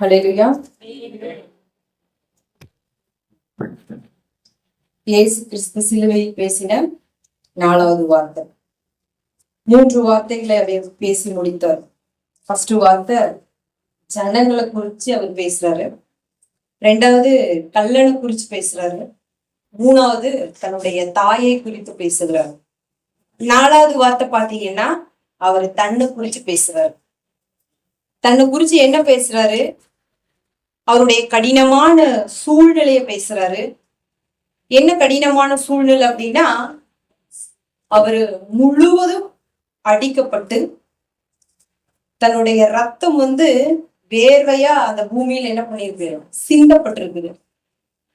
ஹalleluya இயேசு கிறிஸ்து சிலுவையில் பேசின நாலாவது வார்த்தை மூன்று வார்த்தைகளை அவர் பேசி முடித்தார் ஃபர்ஸ்ட் வார்த்தை ஜனங்களை குறிச்சு அவர் பேசுறாரு ரெண்டாவது கல்லனை குறிச்சு பேசுறாரு மூணாவது தன்னுடைய தாயை குறித்து பேசுகிறாரு நாலாவது வார்த்தை பாத்தீங்கன்னா அவர் தன்னை குறிச்சு பேசுறாரு தன்னை குறிச்சு என்ன பேசுறாரு அவருடைய கடினமான சூழ்நிலையை பேசுறாரு. என்ன கடினமான சூழ்நிலை அப்படின்னா அவரு முழுவதும் அடிக்கப்பட்டு தன்னுடைய ரத்தம் வந்து வேர்வையா அந்த பூமியில என்ன பண்ணிருக்கு? சிந்தப்பட்டிருக்குது.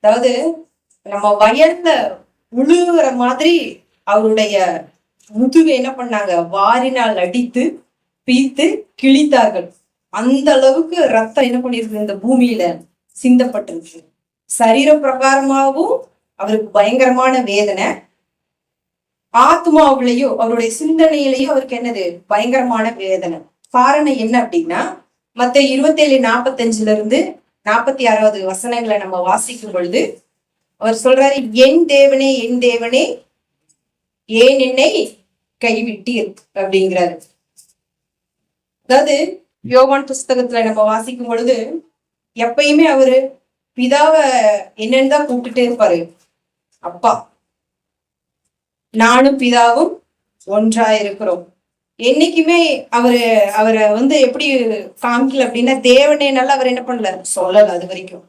அதாவது நம்ம வயல்ல உழுவுற மாதிரி அவருடைய முதுகு என்ன பண்ணாங்க? வாரினால் அடித்து பீத்து கிழித்தார்கள். அந்த அளவுக்கு ரத்தம் என்ன பண்ணிருக்கு இந்த பூமியில சிந்தப்பட்டிருக்கு. சரீர பிரகாரமாகவும் அவருக்கு பயங்கரமான வேதனை. ஆத்மாவிலையோ அவருடைய சிந்தனையிலையும் அவருக்கு என்னது? பயங்கரமான வேதனை. காரணம் என்ன அப்படின்னா மத்த இருபத்தேழு நாற்பத்தஞ்சுல இருந்து நாற்பத்தி ஆறாவது வசனங்களை நம்ம வாசிக்கும் பொழுது அவர் சொல்றாரு என் தேவனே என் தேவனே ஏன் என்னை கைவிட்டீர்? அப்படிங்கிறாரு. அதாவது யோவான் புஸ்தகத்துல நம்ம வாசிக்கும் பொழுது எப்பயுமே அவரு பிதாவை என்னன்னு தான் கூப்பிட்டுட்டே இருப்பாரு. அப்பா நானும் பிதாவும் ஒன்றா இருக்கிறோம். என்னைக்குமே அவரு அவரை வந்து எப்படி காமிக்கல அப்படின்னா தேவனேனால அவர் என்ன பண்ணல? சொல்லல அது வரைக்கும்.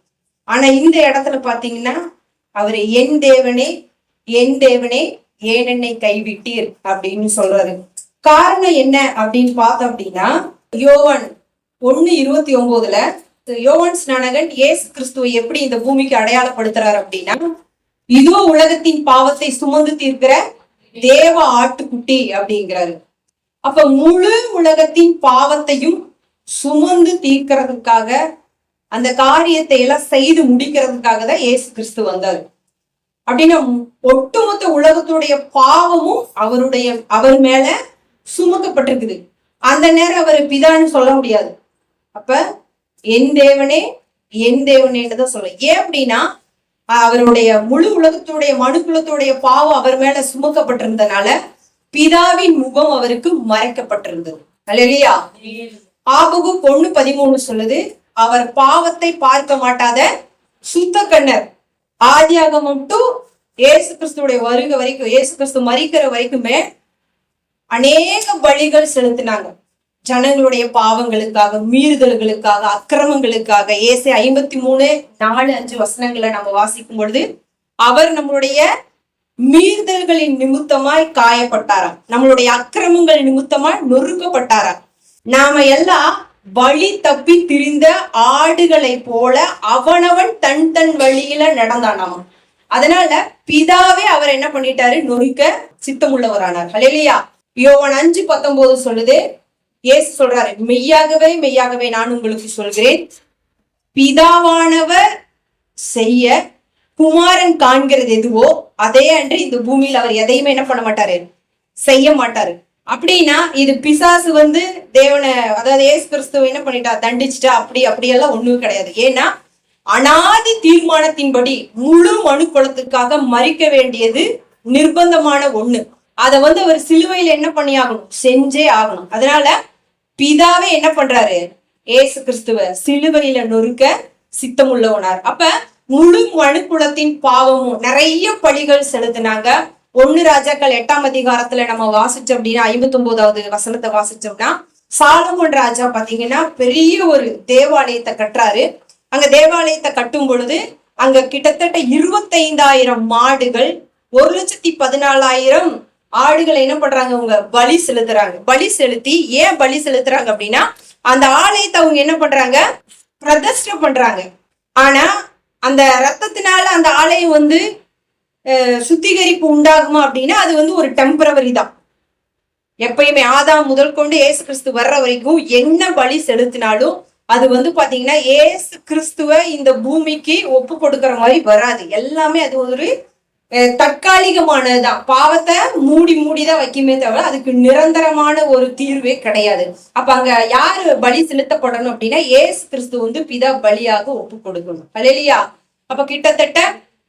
ஆனா இந்த இடத்துல பாத்தீங்கன்னா அவரு என் தேவனே என் தேவனே ஏன் என்னை கைவிட்டீர் அப்படின்னு சொல்றாரு. காரணம் என்ன அப்படின்னு பார்த்தோம் அப்படின்னா யோவன் ஒண்ணு இருபத்தி ஒன்பதுல யோவன் ஸ்நானகன் ஏசு கிறிஸ்துவை எப்படி இந்த பூமிக்கு அடையாளப்படுத்துறாரு அப்படின்னா இதோ உலகத்தின் பாவத்தை சுமந்து தீர்க்கிற தேவ ஆட்டுக்குட்டி அப்படிங்கிறாரு. அப்ப முழு உலகத்தின் பாவத்தையும் சுமந்து தீர்க்கிறதுக்காக அந்த காரியத்தை எல்லாம் செய்து முடிக்கிறதுக்காக தான் இயேசு கிறிஸ்து வந்தாரு. அப்படின்னா ஒட்டுமொத்த உலகத்துடைய பாவமும் அவருடைய அவர் மேல சுமக்கப்பட்டிருக்குது. அந்த நேரம் அவர் பிதான்னு சொல்ல முடியாது. அப்ப என் தேவனே என் தேவனேன்னு தான் சொல்ல ஏன் அப்படின்னா அவருடைய முழு உலகத்துடைய மனுக்குலத்துடைய பாவம் அவர் மேல சுமக்கப்பட்டிருந்தனால பிதாவின் முகம் அவருக்கு மறைக்கப்பட்டிருந்தது. அல்லையா ஆபகு பொண்ணு பதிமூணு சொல்லுது அவர் பாவத்தை பார்க்க மாட்டாத சுத்த கண்ணர். ஆதியாகமம் டு ஏசு கிறிஸ்துடைய வருகை வரைக்கும் ஏசு கிறிஸ்து மறிக்கிற வரைக்குமே அநேக பலிகள் செலுத்தினாங்க. ஜனங்களுடைய பாவங்களுக்காக மீறுதல்களுக்காக அக்கிரமங்களுக்காக. ஏசை ஐம்பத்தி மூணு நாலு அஞ்சு வசனங்களை நம்ம வாசிக்கும் பொழுது அவர் நம்மளுடைய மீறுதல்களின் நிமித்தமாய் காயப்பட்டாராம். நம்மளுடைய அக்கிரமங்கள் நிமித்தமாய் நொறுக்கப்பட்டாராம். நாம எல்லாம் வழி தப்பி திரிந்த ஆடுகளை போல அவனவன் தன் தன் வழியில நடந்தானாம். அதனால பிதாவே அவர் என்ன பண்ணிட்டாரு? நொறுக்க சித்தமுள்ளவரானார். ஹalleluya. யோவன் அஞ்சு பத்தொன்பது சொல்லுது ஏசு சொல்றாரு மெய்யாகவே மெய்யாகவே நான் உங்களுக்கு சொல்கிறேன். பிதாவானவர் செய்ய குமாரன் காண்கிறது எதுவோ அதே அன்று இந்த பூமியில் அவர் எதையுமே என்ன பண்ண மாட்டாரு? செய்ய மாட்டாரு. அப்படின்னா இது பிசாசு வந்து தேவனை அதாவது ஏசு கிறிஸ்துவ என்ன பண்ணிட்டா? தண்டிச்சிட்டா? அப்படி அப்படியெல்லாம் ஒண்ணும் கிடையாது. ஏன்னா அனாதி தீர்மானத்தின்படி முழு மனு குலத்துக்காக மறிக்க வேண்டியது நிர்பந்தமான ஒண்ணு. அதை வந்து அவர் சிலுவையில் என்ன பண்ணி ஆகணும்? செஞ்சே ஆகணும். அதனால பிதாவே என்ன பண்றாரு? ஏசு கிறிஸ்துவ சிலுவையில நொறுக்க சித்தம் உள்ளவனார் அப்ப முழு மனுக்குளத்தின் பாவமும் நிறைய பழிகள் செலுத்தினாங்க. ஒன்னு ராஜாக்கள் எட்டாம் அதிகாரத்துல நம்ம வாசிச்சோம் அப்படின்னா ஐம்பத்தி ஒன்பதாவது வசனத்தை வாசிச்சோம்னா சாலமோன் ராஜா பாத்தீங்கன்னா பெரிய ஒரு தேவாலயத்தை கட்டுறாரு. அங்க தேவாலயத்தை கட்டும் பொழுது அங்க கிட்டத்தட்ட இருபத்தைந்தாயிரம் மாடுகள் ஒரு லட்சத்தி பதினாலாயிரம் ஆடுகளை என்ன பண்றாங்க அவங்க? பலி செலுத்துறாங்க. பலி செலுத்தி ஏன் பலி செலுத்துறாங்க அப்படின்னா அந்த ஆலயத்தை அவங்க என்ன பண்றாங்க? பிரதிஷ்டை பண்றாங்க. ஆனா அந்த ரத்தத்தினால அந்த ஆலயம் வந்து சுத்திகரிப்பு உண்டாகுமா அப்படின்னா அது வந்து ஒரு டெம்பரவரி தான். எப்பயுமே ஆதாம் முதல் கொண்டு ஏசு கிறிஸ்து வர்ற வரைக்கும் என்ன பலி செலுத்தினாலும் அது வந்து பாத்தீங்கன்னா ஏசு கிறிஸ்துவ இந்த பூமிக்கு ஒப்பு கொடுக்கற மாதிரி வராது. எல்லாமே அது ஒரு தற்காலிகமானதுதான். பாவத்தை மூடி மூடிதான் வைக்குமே தவிர அதுக்கு நிரந்தரமான ஒரு தீர்வே கிடையாது. அப்ப அங்க யாரு பலி செலுத்தப்படணும் அப்படின்னா ஏசு கிறிஸ்து வந்து பிதா பலியாக ஒப்பு கொடுக்கணும். அல்லையா அப்ப கிட்டத்தட்ட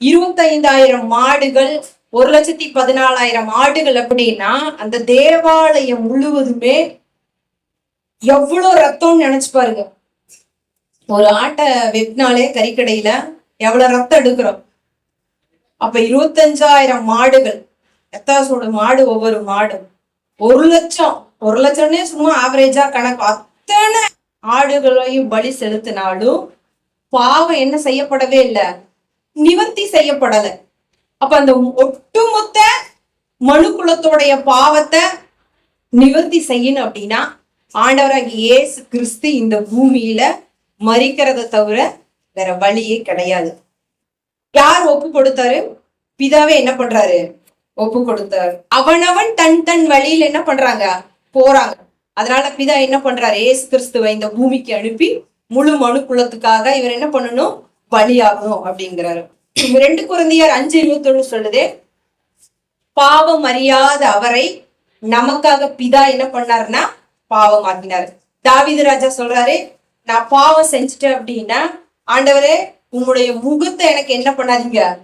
இருபத்தைந்தாயிரம் மாடுகள் ஒரு லட்சத்தி பதினாலாயிரம் ஆடுகள் அப்படின்னா அந்த தேவாலயம் முழுவதுமே எவ்வளவு ரத்தம்னு நினைச்சு பாருங்க. ஒரு ஆட்டை வெட்டினாலே கறிக்கடையில எவ்வளவு ரத்தம் எடுக்கிறோம்? அப்ப இருபத்தஞ்சாயிரம் மாடுகள். எத்தாசோட மாடு ஒவ்வொரு மாடும். ஒரு லட்சம். ஒரு லட்சம்னே சும்மா ஆவரேஜா கணக்கு. அத்தனை ஆடுகளையும் பலி செலுத்தினாலும் பாவம் என்ன செய்யப்படவே இல்லை. நிவர்த்தி செய்யப்படலை. அப்ப அந்த ஒட்டுமொத்த மனு குலத்தோடைய பாவத்தை நிவர்த்தி செய்யணும் அப்படின்னா ஆண்டவராக இயேசு கிறிஸ்து இந்த பூமியில மறிக்கிறத தவிர வேற வழியே கிடையாது. யார் ஒப்பு கொடுத்தாரு? பிதாவே என்ன பண்றாரு? ஒப்பு கொடுத்தாரு. அவனவன் தன் தன் வழியில என்ன பண்றாங்க? போறாங்க. அதனால பிதா என்ன பண்றாரு? ஏசு கிறிஸ்துவை இந்த பூமிக்கு அனுப்பி முழு மனு குலத்துக்காக இவர் என்ன பண்ணணும்? பலியாகணும் அப்படிங்கிறாரு. ரெண்டு குழந்தையார் அஞ்சு இருபத்தொன்னு சொல்லுது. பாவம் அறியாத அவரை நமக்காக பிதா என்ன பண்ணாருன்னா பாவம் ஆக்கினாரு தாவிது ராஜா சொல்றாரு நான் பாவம் செஞ்சுட்டேன் அப்படின்னா ஆண்டவரே உங்களுடைய முகத்தை எனக்கு என்ன பண்ணாதீங்க?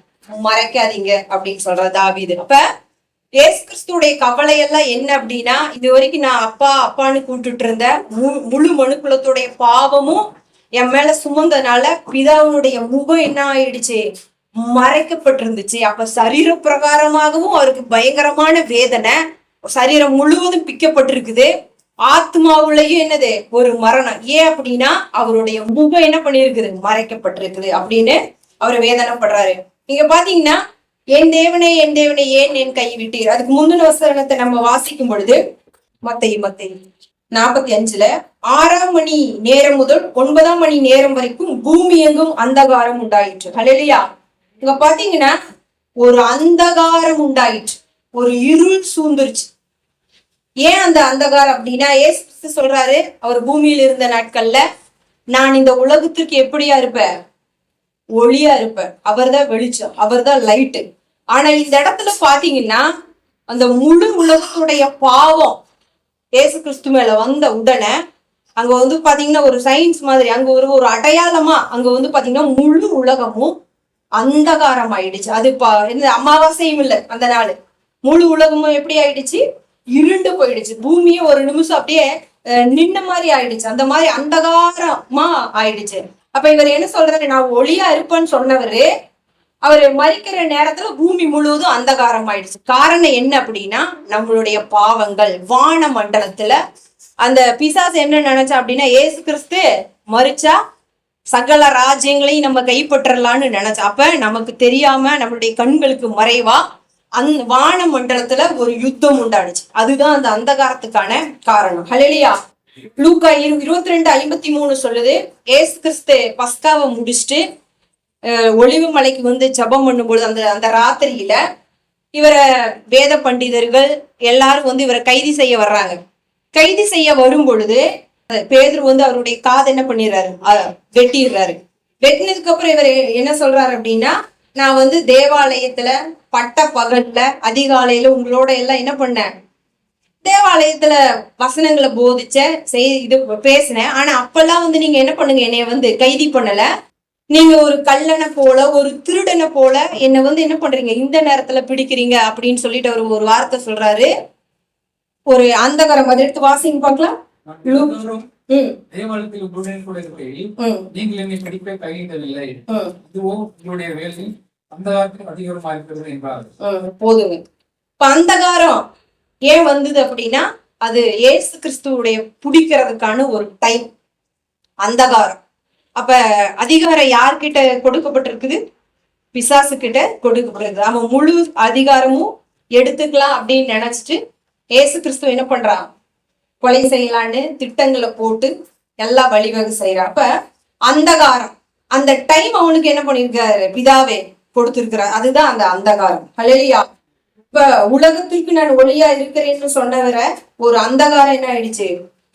மறைக்காதீங்க அப்படின்னு சொல்ற தாவிது. அப்ப ஏசு கிறிஸ்துடைய கவலை எல்லாம் என்ன அப்படின்னா இது வரைக்கும் நான் அப்பா அப்பான்னு கூப்பிட்டுட்டு இருந்த மு- முழு மனுக்குலத்துடைய பாவமும் என் மேல சுமந்ததுனால பிதாவுடைய முகம் என்ன ஆயிடுச்சு? மறைக்கப்பட்டிருந்துச்சு. அப்ப சரீர பிரகாரமாகவும் அவருக்கு பயங்கரமான வேதனை. சரீரம் முழுவதும் பிக்கப்பட்டிருக்குது. ஆத்மாவுலயும் என்னது? ஒரு மரணம். ஏன் அப்படின்னா அவருடைய முகம் என்ன பண்ணிருக்குது மறைக்கப்பட்டிருக்குது அப்படின்னு அவர் வேதனைப்படுறாரு நீங்க பாத்தீங்கன்னா என் தேவனே என் தேவனே ஏன் என் கை விட்டீர்? அதுக்கு முந்தின வசனத்தை நம்ம வாசிக்கும் பொழுது மத்தை மத்தை நாற்பத்தி அஞ்சுல ஆறாம் மணி நேரம் முதல் ஒன்பதாம் மணி நேரம் வரைக்கும் பூமி எங்கும் அந்தகாரம் உண்டாயிற்று. ஹalleluya. இங்க பாத்தீங்கன்னா ஒரு அந்தகாரம் உண்டாயிற்று. ஒரு இருள் சூழ்ந்துருச்சு. ஏன் அந்த அந்தகாரம் அப்படின்னா ஏசு கிறிஸ்து சொல்றாரு அவர் பூமியில் இருந்த நாட்கள்ல நான் இந்த உலகத்திற்கு எப்படியா இருப்பேன் ஒளியா இருப்பேன் அவர் தான் வெளிச்சம் அவர்தான் லைட்டு ஆனா இந்த இடத்துல பாத்தீங்கன்னா அந்த முழு உலகத்துடைய பாவம் ஏசு கிறிஸ்து மேல வந்த உடனே அங்க வந்து பாத்தீங்கன்னா ஒரு சயின்ஸ் மாதிரி அங்க ஒரு ஒரு அடையாளமா அங்க வந்து பாத்தீங்கன்னா முழு உலகமும் அந்தகாரம் ஆயிடுச்சு அது பா- அமாவாசையும் இல்லை அந்த நாள். முழு உலகமும் எப்படி ஆயிடுச்சு? இருண்டு போயிடுச்சு. பூமியே ஒரு நிமிஷம் அப்படியே நின்ன மாதிரி ஆயிடுச்சு. அந்த மாதிரி அந்தகாரமா ஆயிடுச்சு. அப்ப இவர் என்ன சொல்றாரு? நான் ஒளியா இருப்பேன்னு சொன்னவரு அவர் மறிக்கிற நேரத்துல பூமி முழுவதும் அந்தகாரம் ஆயிடுச்சு. காரணம் என்ன அப்படின்னா நம்மளுடைய பாவங்கள். வான மண்டலத்துல அந்த பிசாஸ் என்ன நினைச்சா அப்படின்னா ஏசு கிறிஸ்து மறிச்சா சகல ராஜ்யங்களையும் நம்ம கைப்பற்றலான்னு நினைச்சா. அப்ப நமக்கு தெரியாம நம்மளுடைய கண்களுக்கு மறைவா அந் வான மண்டலத்துல ஒரு யுத்தம் உண்டாடுச்சு அதுதான் அந்த அந்தகாரத்துக்கான காரணம். ஹலலியா லூக்கா இரு இருபத்தி ரெண்டு ஐம்பத்தி மூணு சொல்லுது. ஏசு கிறிஸ்து பஸ்காவை முடிச்சுட்டு ஒளிவு மலைக்கு வந்து ஜெபம் பண்ணும்பொழுது அந்த அந்த ராத்திரியில இவரை வேத பண்டிதர்கள் எல்லாரும் வந்து இவரை கைது செய்ய வர்றாங்க. கைது செய்ய வரும் பொழுது பேதர் வந்து அவருடைய காதை என்ன பண்ணிடுறாரு? வெட்டிடுறாரு. வெட்டினதுக்கு அப்புறம் இவர் என்ன சொல்றாரு அப்படின்னா நான் வந்து தேவாலயத்துல பட்ட பகல்ல அதிகாலையில உங்களோட எல்லாம் என்ன பண்ணேன்? தேவாலயத்துல வசனங்களை போதிச்சேன் செய் இது பேசினேன். ஆனா அப்பெல்லாம் வந்து நீங்க என்ன பண்ணுங்க? என்னைய வந்து கைதி பண்ணல. நீங்க ஒரு கல்லனை போல ஒரு திருடனை போல என்னை வந்து என்ன பண்றீங்க? இந்த நேரத்துல பிடிக்கிறீங்க அப்படின்னு சொல்லிட்டு ஒரு ஒரு வார்த்தை சொல்றாரு. ஒரு அந்தகரம் அதை எடுத்து வாசிங்க பார்க்கலாம். தேவாலயத்தில் உங்களுடன் கூட இருக்கையில் ம். நீங்கள் என்னை படிப்பை ம். இதுவோ உங்களுடைய வேலை அந்த காலத்தில் அதிகமாக இருக்கிறது என்றார் ம், போதுங்க. இப்ப அந்தகாரம் ஏன் வந்தது அப்படின்னா அது ஏசு கிறிஸ்துவுடைய பிடிக்கிறதுக்கான ஒரு டைம் அந்தகாரம். அப்ப அதிகாரம் யார்கிட்ட கொடுக்கப்பட்டிருக்குது? பிசாசு கிட்ட கொடுக்கப்பட்டிருக்கு அவன் முழு அதிகாரமும் எடுத்துக்கலாம் அப்படின்னு நினைச்சிட்டு ஏசு கிறிஸ்து என்ன பண்றான்? கொலை செய்யலான்னு திட்டங்களை போட்டு எல்லா வழிவகை செய்யறா. அப்ப அந்தகாரம் அந்த டைம் அவனுக்கு என்ன பண்ணிருக்காரு? பிதாவே கொடுத்திருக்கிறார். அதுதான் அந்த அந்தகாரம். ஹலலியா இப்ப உலகத்திற்கு நான் ஒளியா இருக்கிறேன்னு சொன்னவரை ஒரு அந்தகாரம் என்ன ஆயிடுச்சு?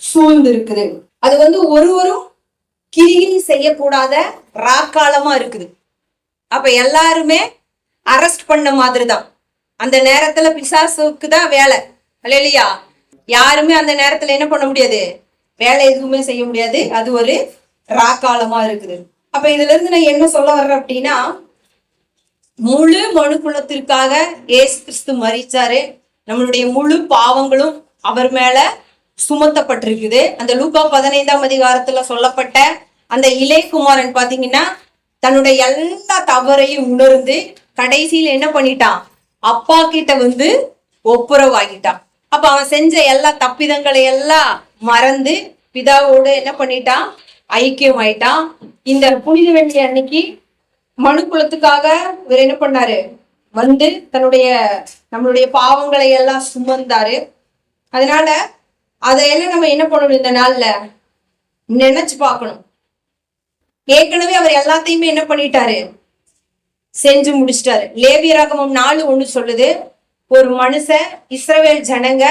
சூழ்ந்து இருக்குது அது வந்து ஒருவரும் கிரிகிரி செய்யக்கூடாத ராக்காலமா இருக்குது. அப்ப எல்லாருமே அரெஸ்ட் பண்ண மாதிரி தான் அந்த நேரத்துல பிசாசுக்கு தான் வேலை. இல்லையா யாருமே அந்த நேரத்துல என்ன பண்ண முடியாது? வேலை எதுவுமே செய்ய முடியாது. அது ஒரு ராக்காலமா இருக்குது. அப்ப இதுல இருந்து நான் என்ன சொல்ல வர்றேன் அப்படின்னா முழு மனு குலத்திற்காக இயேசு கிறிஸ்து மரிச்சாரு. நம்மளுடைய முழு பாவங்களும் அவர் மேல சுமத்தப்பட்டிருக்குது. அந்த லூகா பதினைந்தாம் அதிகாரத்துல சொல்லப்பட்ட அந்த இளையகுமாரன் பாத்தீங்கன்னா தன்னுடைய எல்லா தவறையும் உணர்ந்து கடைசியில் என்ன பண்ணிட்டான்? அப்பா கிட்ட வந்து ஒப்புரவாகிட்டான். அப்ப அவன் செஞ்ச எல்லா தப்பிதங்களை எல்லாம் மறந்து பிதாவோடு என்ன பண்ணிட்டான்? ஐக்கியம் ஆயிட்டான் இந்த புனித வெள்ளி அன்னைக்கு மனு குலத்துக்காக இவர் என்ன பண்ணாரு? வந்து தன்னுடைய நம்மளுடைய பாவங்களை எல்லாம் சுமந்தாரு. அதனால அதையெல்லாம் நம்ம என்ன பண்ணணும் இந்த நாள்ல? நினைச்சு பார்க்கணும். ஏற்கனவே அவர் எல்லாத்தையுமே என்ன பண்ணிட்டாரு? செஞ்சு முடிச்சிட்டாரு. லேவியராகமம் நாலு ஒண்ணு சொல்லுது. ஒரு மனுஷன் இஸ்ரவேல் ஜனங்க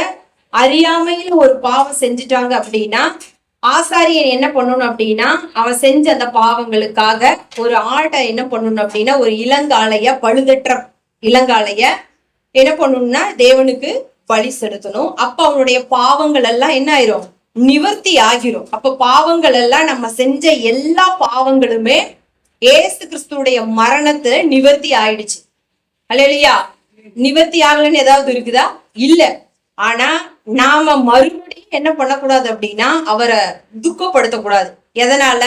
அறியாமையில் ஒரு பாவம் செஞ்சுட்டாங்க அப்படின்னா ஆசாரியன் என்ன பண்ணணும் அப்படின்னா அவன் செஞ்ச அந்த பாவங்களுக்காக ஒரு ஆட்டை என்ன பண்ணணும் அப்படின்னா ஒரு இளங்காலைய பழுதற்ற இளங்காலைய என்ன பண்ணணும்னா தேவனுக்கு பலி செலுத்தணும். அப்ப அவனுடைய பாவங்கள் எல்லாம் என்ன ஆயிரும்? நிவர்த்தி ஆகிரும். அப்ப பாவங்கள் எல்லாம் நம்ம செஞ்ச எல்லா பாவங்களுமே ஏசு கிறிஸ்துடைய மரணத்துல நிவர்த்தி ஆயிடுச்சு. அல்லையா நிவர்த்தி ஆகலைன்னு ஏதாவது இருக்குதா? இல்ல. ஆனா நாம மறுபடியும் என்ன பண்ணக்கூடாது அப்படின்னா அவரை துக்கப்படுத்தக்கூடாது. எதனால?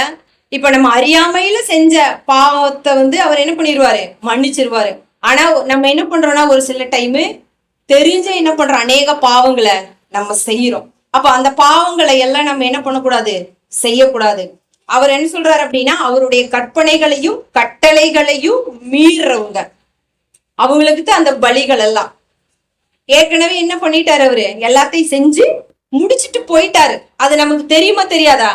இப்ப நம்ம அறியாமையில செஞ்ச பாவத்தை வந்து அவர் என்ன பண்ணிடுவாரு மன்னிச்சிருவாரு. ஆனா நம்ம என்ன பண்றோம்னா ஒரு சில டைமு தெரிஞ்ச என்ன பண்றோம் அநேக பாவங்களை நம்ம செய்யறோம். அப்ப அந்த பாவங்களை எல்லாம் நம்ம என்ன பண்ணக்கூடாது? செய்யக்கூடாது. அவர் என்ன சொல்றாரு அப்படின்னா அவருடைய கற்பனைகளையும் கட்டளைகளையும் மீறவங்க. அவங்களுக்கு தான் அந்த பலிகள் எல்லாம். ஏற்கனவே என்ன பண்ணிட்டாரு அவரு? எல்லாத்தையும் செஞ்சு முடிச்சிட்டு போயிட்டாரு. அது நமக்கு தெரியுமா தெரியாதா?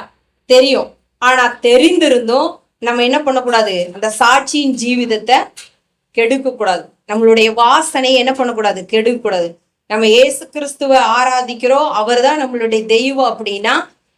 தெரியும். ஆனா தெரிந்திருந்தும் நம்ம என்ன பண்ணக்கூடாது? அந்த சாட்சியின் ஜீவிதத்தை கெடுக்க கூடாது நம்மளுடைய வாசனையை என்ன பண்ணக்கூடாது? கெடுக்க கூடாது நம்ம ஏசு கிறிஸ்துவை ஆராதிக்கிறோம். அவர் தான் நம்மளுடைய தெய்வம் அப்படின்னா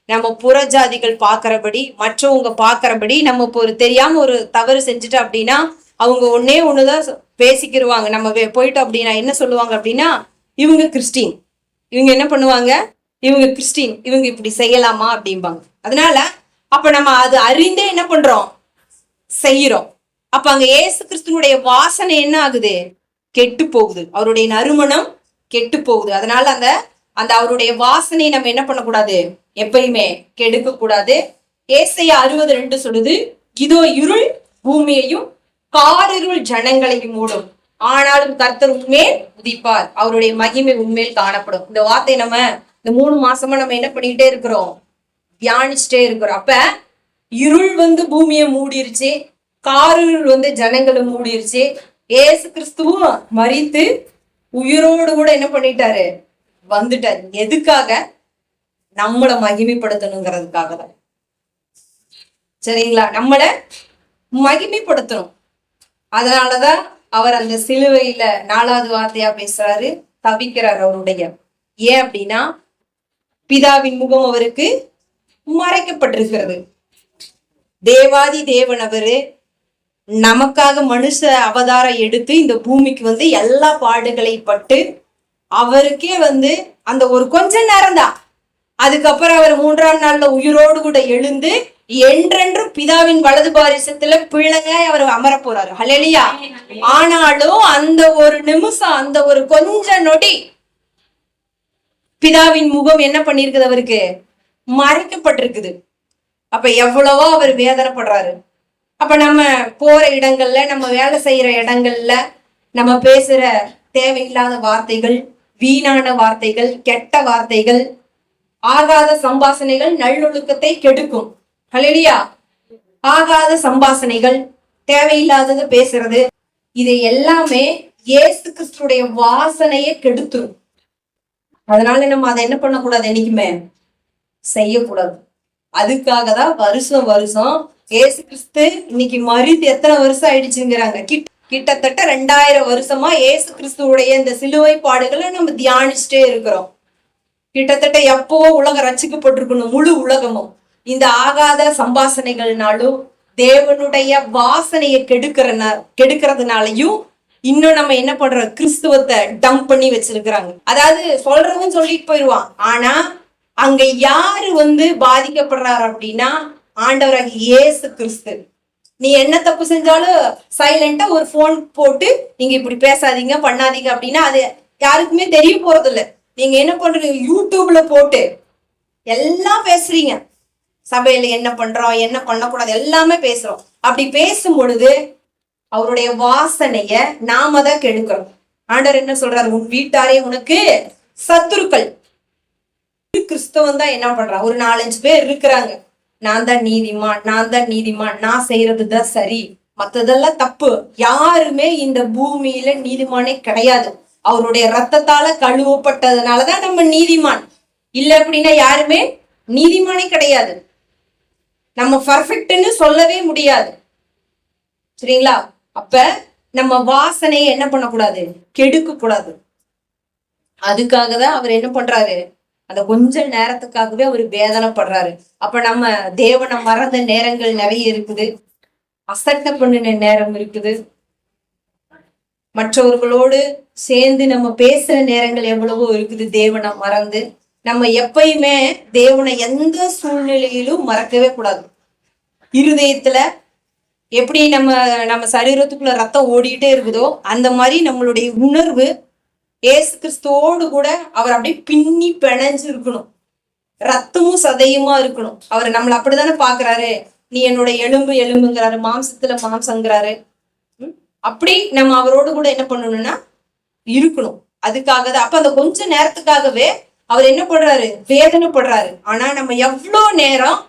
நம்ம புறஜாதிகள் பார்க்கறபடி மற்றவங்க பார்க்கறபடி நம்ம இப்போ ஒரு தெரியாம ஒரு தவறு செஞ்சுட்டோம் அப்படின்னா அவங்க ஒன்னே ஒண்ணுதான் பேசிக்கிருவாங்க. நம்ம வே- போயிட்டோம் அப்படின்னா என்ன சொல்லுவாங்க அப்படின்னா இவங்க கிறிஸ்டின். இவங்க என்ன பண்ணுவாங்க? இவங்க கிறிஸ்டின். இவங்க இப்படி செய்யலாமா அப்படிம்பாங்க. அதனால அப்ப நம்ம அது அறிந்தே என்ன பண்றோம்? செய்யறோம் அப்ப அங்க ஏசு கிறிஸ்துனுடைய வாசனை என்ன ஆகுது? கெட்டு போகுது. அவருடைய நறுமணம் கெட்டு போகுது. அதனால அந்த அந்த அவருடைய வாசனையை நம்ம என்ன பண்ணக்கூடாது? எப்பயுமே கெடுக்க கூடாது ஏசையா அறுபது ரெண்டு சொல்லுது இதோ இருள் பூமியையும் காரிருள் ஜனங்களையும் மூடும். ஆனாலும் கர்த்தர் உண்மையில் உதிப்பார். அவருடைய மகிமை உண்மையில் காணப்படும். இந்த வார்த்தை நம்ம இந்த மூணு மாசமா நம்ம என்ன பண்ணிக்கிட்டே இருக்கிறோம்? தியானிச்சுட்டே இருக்கிறோம். அப்ப இருள் வந்து பூமியை மூடிருச்சு. காரிருள் வந்து ஜனங்களை மூடிருச்சு. ஏசு கிறிஸ்துவும் மறித்து உயிரோடு கூட என்ன பண்ணிட்டாரு? வந்துட்டாரு. எதுக்காக? நம்மளை மகிமைப்படுத்தணுங்கிறதுக்காக தான். சரிங்களா? நம்மளை மகிமைப்படுத்தணும். அதனாலதான் அவர் அந்த சிலுவையில நாலாவது வார்த்தையா பேசுறாரு தவிக்கிறார் அவருடைய. ஏன் அப்படின்னா பிதாவின் முகம் அவருக்கு மறைக்கப்பட்டிருக்கிறது. தேவாதி தேவன் அவரு நமக்காக மனுஷ அவதாரம் எடுத்து இந்த பூமிக்கு வந்து எல்லா பாடுகளை பட்டு அவருக்கே வந்து அந்த ஒரு கொஞ்ச நேரம் தான் அதுக்கப்புறம் அவர் மூன்றாம் நாள்ல உயிரோடு கூட எழுந்து என்றென்றும் பிதாவின் வலது பாரிசத்துல பிள்ளைங்க அவர் அமர போறாரு ஹலெலியா ஆனாலும் அந்த ஒரு நிமிஷம் அந்த ஒரு கொஞ்ச நொடி பிதாவின் முகம் என்ன பண்ணிருக்குது அவருக்கு? மறைக்கப்பட்டிருக்குது. அப்ப எவ்வளவோ அவர் வேதனைப்படுறாரு. அப்ப நம்ம போற இடங்கள்ல நம்ம வேலை செய்யற இடங்கள்ல நம்ம பேசுற தேவையில்லாத வார்த்தைகள் வீணான வார்த்தைகள் கெட்ட வார்த்தைகள் ஆகாத சம்பாசனைகள் நல்லொழுக்கத்தை கெடுக்கும். ஹலெலியா ஆகாத சம்பாசனைகள் தேவையில்லாதது பேசுறது இது எல்லாமே இயேசு கிறிஸ்துடைய வாசனையை கெடுத்துரும். அதனால நம்ம அதை என்ன பண்ணக்கூடாது என்னைக்குமே? செய்யக்கூடாது. அதுக்காக தான் வருஷம் வருஷம் ஏசு கிறிஸ்து இன்னைக்கு மறித்து எத்தனை வருஷம் ஆயிடுச்சுங்கிறாங்க. கிட் கிட்டத்தட்ட ரெண்டாயிரம் வருஷமா ஏசு கிறிஸ்துவோடைய இந்த சிலுவை பாடுகளை நம்ம தியானிச்சுட்டே இருக்கிறோம். கிட்டத்தட்ட எப்போ உலகம் ரசிக்கப்பட்டிருக்கணும் முழு உலகமும். இந்த ஆகாத சம்பாசனைகள்னாலும் தேவனுடைய வாசனையை கெடுக்கிற கெடுக்கிறதுனாலையும் இன்னும் நம்ம என்ன பண்றோம் கிறிஸ்துவத்தை டம்ப் பண்ணி வச்சிருக்கிறாங்க. அதாவது சொல்றவன் சொல்லிட்டு போயிடுவான் ஆனா அங்க யாரு வந்து பாதிக்கப்படுறாரு அப்படின்னா ஆண்டவராக இயேசு கிறிஸ்து. நீ என்ன தப்பு செஞ்சாலும் சைலண்டா ஒரு ஃபோன் போட்டு நீங்க இப்படி பேசாதீங்க பண்ணாதீங்க அப்படின்னா அது யாருக்குமே தெரிய போறது இல்லை நீங்க என்ன பண்றீங்க யூடியூப்ல போட்டு எல்லாம் பேசுறீங்க. சபையில என்ன பண்றோம் என்ன பண்ணக்கூடாது எல்லாமே பேசுறோம். அப்படி பேசும் பொழுது அவருடைய வாசனைய நாம தான் கெடுக்கிறோம். ஆண்டவர் என்ன சொல்றாரு? உன் வீட்டாரே உனக்கு சத்துருக்கள். கிறிஸ்தவன் தான் என்ன பண்றான்? ஒரு நாலஞ்சு பேர் இருக்கிறாங்க. நான் தான் நீதிமான் நான் தான் நீதிமான் நான் செய்யறது தான் சரி. மத்ததெல்லாம் தப்பு. யாருமே இந்த பூமியில நீதிமானே கிடையாது. அவருடைய ரத்தத்தால கழுவப்பட்டதுனாலதான் நம்ம நீதிமான். இல்ல அப்படின்னா யாருமே நீதிமானே கிடையாது. நம்ம பர்ஃபெக்ட்னு சொல்லவே முடியாது. சரிங்களா? அப்ப நம்ம வாசனையை என்ன பண்ணக்கூடாது? கெடுக்க கூடாது அதுக்காக தான் அவர் என்ன பண்றாரு? அந்த கொஞ்ச நேரத்துக்காகவே அவர் வேதனைப்படுறாரு. அப்ப நம்ம தேவனை மறந்த நேரங்கள் நிறைய இருக்குது. அசட்டை பண்ணின நேரம் இருக்குது. மற்றவர்களோடு சேர்ந்து நம்ம பேசுற நேரங்கள் எவ்வளவோ இருக்குது. தேவனை மறந்து நம்ம எப்பயுமே தேவனை எந்த சூழ்நிலையிலும் மறக்கவே கூடாது. இருதயத்துல எப்படி நம்ம நம்ம சரீரத்துக்குள்ள ரத்தம் ஓடிட்டே இருக்குதோ அந்த மாதிரி நம்மளுடைய உணர்வு ஏசு கிறிஸ்துவோடு கூட அவர் அப்படியே பின்னி பிணைஞ்சு இருக்கணும். ரத்தமும் சதையுமா இருக்கணும். அவர் நம்மளை அப்படித்தானே பாக்குறாரு நீ என்னோட எலும்பு எலும்புங்கிறாரு மாம்சத்துல மாம்சங்கிறாரு. ம்? அப்படி நம்ம அவரோடு கூட என்ன பண்ணணும்னா இருக்கணும். அதுக்காக தான் அப்ப அந்த கொஞ்ச நேரத்துக்காகவே அவர் என்ன பண்றாரு வேதனைப்படுறாரு ஆனா நம்ம எவ்வளோ நேரம்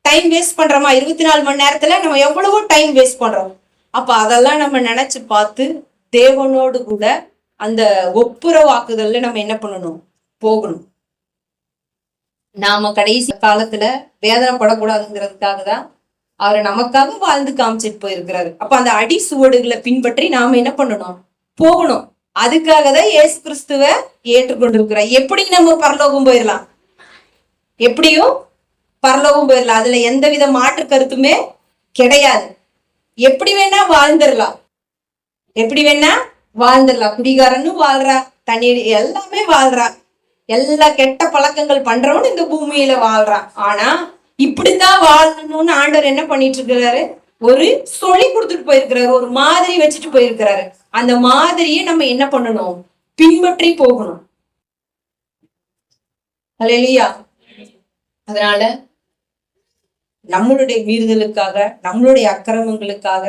டைம் வேஸ்ட் பண்றோமா? இருபத்தி நாலு மணி நேரத்துல நம்ம எவ்வளவோ டைம் வேஸ்ட் பண்றோம். அப்ப அதெல்லாம் நம்ம நினைச்சு பார்த்து தேவனோடு கூட அந்த ஒப்புரவாக்குதல்ல நம்ம என்ன பண்ணணும்? போகணும். நாம கடைசி காலத்துல வேதனை படக்கூடாதுங்கிறதுக்காக தான் அவர் நமக்காக வாழ்ந்து காமிச்சிட்டு போயிருக்கிறாரு. அப்ப அந்த அடி சுவடுகளை பின்பற்றி நாம என்ன பண்ணணும்? போகணும். அதுக்காக தான் ஏசு கிறிஸ்துவ ஏற்றுக்கொண்டிருக்கிறோம் எப்படி நம்ம பரலோகம் போயிடலாம் எப்படியும் பரலோகம் போயிடலாம் அதுல எந்த வித மாற்று கருத்துமே கிடையாது. எப்படி வேணா வாழ்ந்துடலாம் எப்படி வேணா வாழ்ந்துடலாம் குடிகாரனும் வாழ்றா தண்ணி எல்லாமே வாழ்றா. எல்லா கெட்ட பழக்கங்கள் பண்றவனும் இந்த பூமியில வாழ்றான் ஆனா இப்படித்தான் வாழணும்னு ஆண்டவர் என்ன பண்ணிட்டு இருக்கிறாரு? ஒரு சொல்லி கொடுத்துட்டு போயிருக்கிறாரு ஒரு மாதிரி வச்சுட்டு போயிருக்கிறாரு. அந்த மாதிரியே நம்ம என்ன பண்ணணும்? பின்பற்றி போகணும். இல்லையா அதனால நம்மளுடைய மீறுதலுக்காக நம்மளுடைய அக்கிரமங்களுக்காக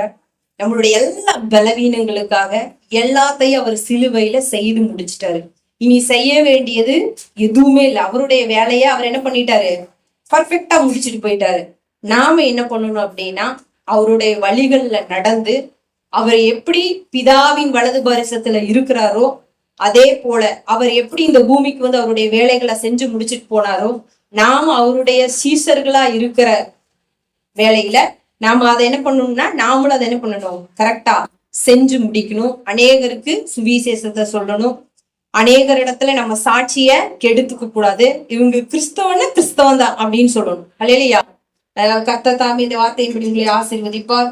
நம்மளுடைய எல்லா பலவீனங்களுக்காக எல்லாத்தையும் அவர் சிலுவையில செய்து முடிச்சிட்டாரு. இனி செய்ய வேண்டியது எதுவுமே இல்லை. அவருடைய வேலையை அவர் என்ன பண்ணிட்டாரு? பர்ஃபெக்டா முடிச்சிட்டு போயிட்டாரு. நாம என்ன பண்ணணும் அப்படின்னா அவருடைய வழிகள்ல நடந்து அவர் எப்படி பிதாவின் வலது பரிசத்துல இருக்கிறாரோ அதே போல அவர் எப்படி இந்த பூமிக்கு வந்து அவருடைய வேலைகளை செஞ்சு முடிச்சிட்டு போனாரோ நாம அவருடைய சீசர்களா இருக்கிற வேலையில நாம அதை என்ன பண்ணணும்னா நாமளும் அதை என்ன பண்ணணும்? கரெக்டா செஞ்சு முடிக்கணும். அநேகருக்கு சுவிசேஷத்தை சொல்லணும். அநேகர் இடத்துல நம்ம சாட்சிய கெடுத்துக்க கூடாது. இவங்க கிறிஸ்தவன கிறிஸ்தவன் தான் அப்படின்னு சொல்லணும். அல்லையா கர்த்த தாமே இந்த வார்த்தையின்படி உங்களை ஆசீர்வதிப்பார்.